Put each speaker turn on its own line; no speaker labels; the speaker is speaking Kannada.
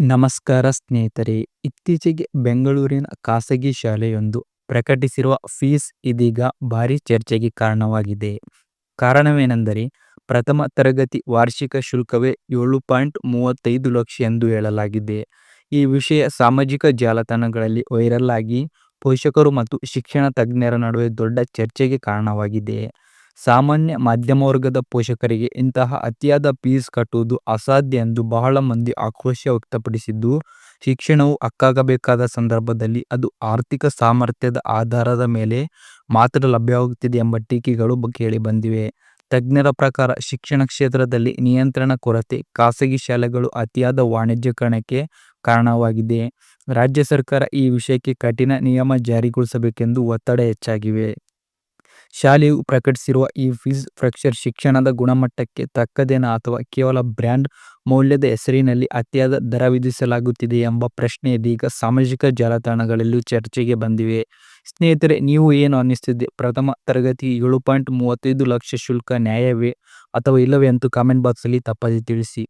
ನಮಸ್ಕಾರ ಸ್ನೇಹಿತರೆ, ಇತ್ತೀಚೆಗೆ ಬೆಂಗಳೂರಿನ ಖಾಸಗಿ ಶಾಲೆಯೊಂದು ಪ್ರಕಟಿಸಿರುವ ಫೀಸ್ ಇದೀಗ ಭಾರಿ ಚರ್ಚೆಗೆ ಕಾರಣವಾಗಿದೆ. ಕಾರಣವೇನೆಂದರೆ, ಪ್ರಥಮ ತರಗತಿ ವಾರ್ಷಿಕ ಶುಲ್ಕವೇ ಏಳು ಪಾಯಿಂಟ್ ಮೂವತ್ತೈದು ಲಕ್ಷ ಎಂದು ಹೇಳಲಾಗಿದೆ. ಈ ವಿಷಯ ಸಾಮಾಜಿಕ ಜಾಲತಾಣಗಳಲ್ಲಿ ವೈರಲ್ ಆಗಿ, ಪೋಷಕರು ಮತ್ತು ಶಿಕ್ಷಣ ತಜ್ಞರ ನಡುವೆ ದೊಡ್ಡ ಚರ್ಚೆಗೆ ಕಾರಣವಾಗಿದೆ. ಸಾಮಾನ್ಯ ಮಾಧ್ಯಮ ವರ್ಗದ ಪೋಷಕರಿಗೆ ಇಂತಹ ಅತಿಯಾದ ಫೀಸ್ ಕಟ್ಟುವುದು ಅಸಾಧ್ಯ ಎಂದು ಬಹಳ ಮಂದಿ ಆಕ್ರೋಶ ವ್ಯಕ್ತಪಡಿಸಿದ್ದು, ಶಿಕ್ಷಣವು ಹಕ್ಕಾಗಬೇಕಾದ ಸಂದರ್ಭದಲ್ಲಿ ಅದು ಆರ್ಥಿಕ ಸಾಮರ್ಥ್ಯದ ಆಧಾರದ ಮೇಲೆ ಮಾತ್ರ ಲಭ್ಯವಾಗುತ್ತಿದೆ ಎಂಬ ಟೀಕೆಗಳು ಕೇಳಿಬಂದಿವೆ ತಜ್ಞರ ಪ್ರಕಾರ ಶಿಕ್ಷಣ ಕ್ಷೇತ್ರದಲ್ಲಿ ನಿಯಂತ್ರಣ ಕೊರತೆ, ಖಾಸಗಿ ಶಾಲೆಗಳು ಅತಿಯಾದ ವಾಣಿಜ್ಯೀಕರಣಕ್ಕೆ ಕಾರಣವಾಗಿದೆ. ರಾಜ್ಯ ಸರ್ಕಾರ ಈ ವಿಷಯಕ್ಕೆ ಕಠಿಣ ನಿಯಮ ಜಾರಿಗೊಳಿಸಬೇಕೆಂದು ಒತ್ತಡ ಹೆಚ್ಚಾಗಿವೆ. ಶಾಲೆಯು ಪ್ರಕಟಿಸಿರುವ ಈ ಫೀಸ್ ಸ್ಟ್ರಕ್ಚರ್ ಶಿಕ್ಷಣದ ಗುಣಮಟ್ಟಕ್ಕೆ ತಕ್ಕದೇನ ಅಥವಾ ಕೇವಲ ಬ್ರ್ಯಾಂಡ್ ಮೌಲ್ಯದ ಹೆಸರಿನಲ್ಲಿ ಅತಿಯಾದ ದರ ವಿಧಿಸಲಾಗುತ್ತಿದೆ ಎಂಬ ಪ್ರಶ್ನೆ ಇದೀಗ ಸಾಮಾಜಿಕ ಜಾಲತಾಣಗಳಲ್ಲೂ ಚರ್ಚೆಗೆ ಬಂದಿವೆ. ಸ್ನೇಹಿತರೆ, ನೀವು ಏನು ಅನ್ನಿಸ್ತಿದೆ? ಪ್ರಥಮ ತರಗತಿ ಏಳು ಪಾಯಿಂಟ್ ಮೂವತ್ತೈದು ಲಕ್ಷ ಶುಲ್ಕ ನ್ಯಾಯವೇ ಅಥವಾ ಇಲ್ಲವೇ ಅಂತೂ ಕಾಮೆಂಟ್ ಬಾಕ್ಸಲ್ಲಿ ತಪ್ಪದೆ ತಿಳಿಸಿ.